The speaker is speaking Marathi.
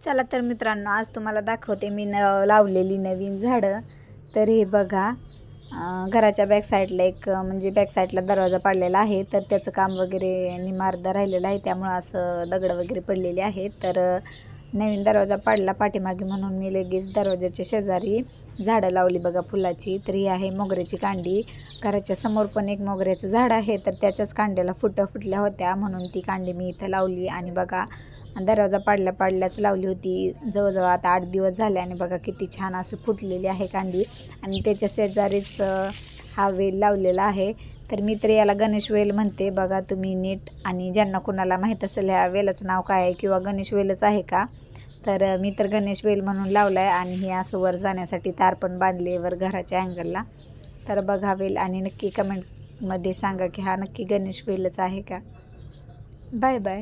चला तर मित्रांनो आज तुम्हाला दाखवते मी न लावलेली नवीन झाडं. तर हे बघा घराच्या बॅक साईडला एक म्हणजे बॅक साईडला दरवाजा पाडलेला आहे. तर त्याचं काम वगैरे निमार्दा राहिलेलं आहे. त्यामुळं असं दगड वगैरे पडलेले आहेत. तर नवीन दरवाजा पाडला. पाठीमागे म्हणून मी लगेच दरवाजाच्या शेजारी झाडं लावली. बघा फुलाची तर ही आहे मोगऱ्याची कांडी. घराच्या समोर पण एक मोगऱ्याचं झाड आहे तर त्याच्याच कांड्याला फुटं फुटल्या होत्या. म्हणून ती कांडी मी इथं लावली आणि बघा दरवाजा पाडल्या पाडल्याच लावली होती. जवळजवळ आता आठ दिवस झाले आणि बघा किती छान असं फुटलेली आहे कांडी. आणि त्याच्या शेजारीच हा वेल लावलेला आहे. तर मी तर याला गणेश वेल म्हणते. बघा तुम्ही नीट आणि ज्यांना कोणाला माहीत असेल ह्या वेलाचं नाव काय आहे किंवा गणेश वेलच आहे का? तर मी तर गणेश वेल म्हणून लावला आहे आणि हे असं वर जाण्यासाठी तार पण बांधले वर घराच्या अँगलला. तर बघा वेल आणि नक्की कमेंटमध्ये सांगा की हा नक्की गणेश वेलच आहे का? Bye bye